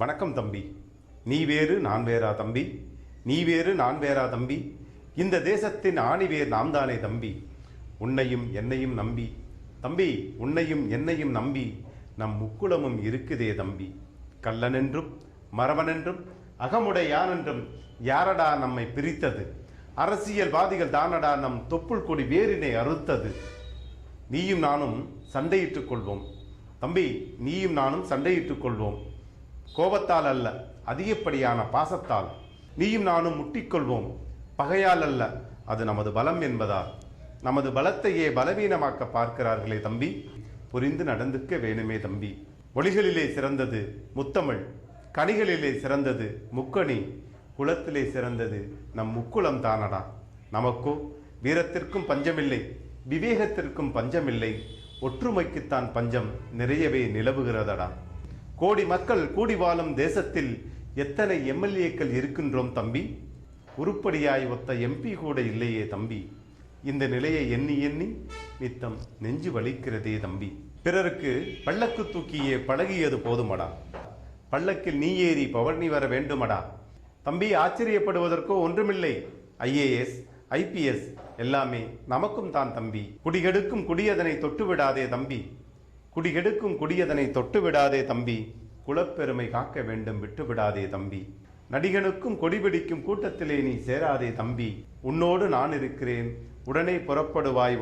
வணக்கம் தம்பி. நீ வேறு நான் வேறா தம்பி. நீ வேறு நான் வேறா தம்பி. இந்த தேசத்தின் ஆணிவேர் நாம் தானே தம்பி. உன்னையும் என்னையும் நம்பி. தம்பி உன்னையும் என்னையும் நம்பி. நம் முக்குளமும் இருக்குதே தம்பி. கள்ளனென்றும் மறவனென்றும் அகமுடையானென்றும் யாரடா நம்மை பிரித்தது? அரசியல்வாதிகள் தானடா நம் தொப்புள் கொடி வேரினை அறுத்தது? நீயும் நானும் சண்டையிட்டுக் கொள்வோம். தம்பி நீயும் நானும் சண்டையிட்டுக் கொள்வோம். கோபத்தால் அல்ல அதிகப்படியான பாசத்தால். நீயும் நானும் முட்டிக்கொள்வோம். பகையால் அல்ல அது நமது பலம் என்பதால். நமது பலத்தையே பலவீனமாக்க பார்க்கிறார்களே தம்பி. புரிந்து நடந்துக்க வேணுமே தம்பி. மொழிகளிலே சிறந்தது முத்தமிழ். கனிகளிலே சிறந்தது முக்கணி. குலத்திலே சிறந்தது நம் முக்குளம் தானடா. நமக்கோ வீரத்திற்கும் பஞ்சமில்லை விவேகத்திற்கும் பஞ்சமில்லை. ஒற்றுமைக்குத்தான் பஞ்சம் நிறையவே நிலவுகிறதடா. கோடி மக்கள் கூடி வாழும் தேசத்தில் எத்தனை எம்எல்ஏக்கள் இருக்கின்றோம் தம்பி? உருப்படியாய் ஒத்த எம்பி கூட இல்லையே தம்பி. இந்த நிலையை எண்ணி எண்ணி நித்தம் நெஞ்சு வலிக்கிறதே தம்பி. பிறருக்கு பல்லக்கு தூக்கியே பழகியது போதுமடா. பல்லக்கில் நீ ஏறி பவனி வர வேண்டுமடா. தம்பி ஆச்சரியப்படுவதற்கோ ஒன்றுமில்லை. ஐஏஎஸ் ஐபிஎஸ் எல்லாமே நமக்கும் தான் தம்பி. குடிகெடுக்கும் குடியதனை தொட்டு விடாதே தம்பி. குடிகெடுக்கும் குடியதனை தொட்டு விடாதே தம்பி. குலப்பெருமை காக்க வேண்டும் விட்டு விடாதே தம்பி. நடிகனுக்கும் கொடிபிடிக்கும் கூட்டத்திலே நீ சேராதே தம்பி. உன்னோடு நான் இருக்கிறேன். உடனே புறப்படுவாய் உன்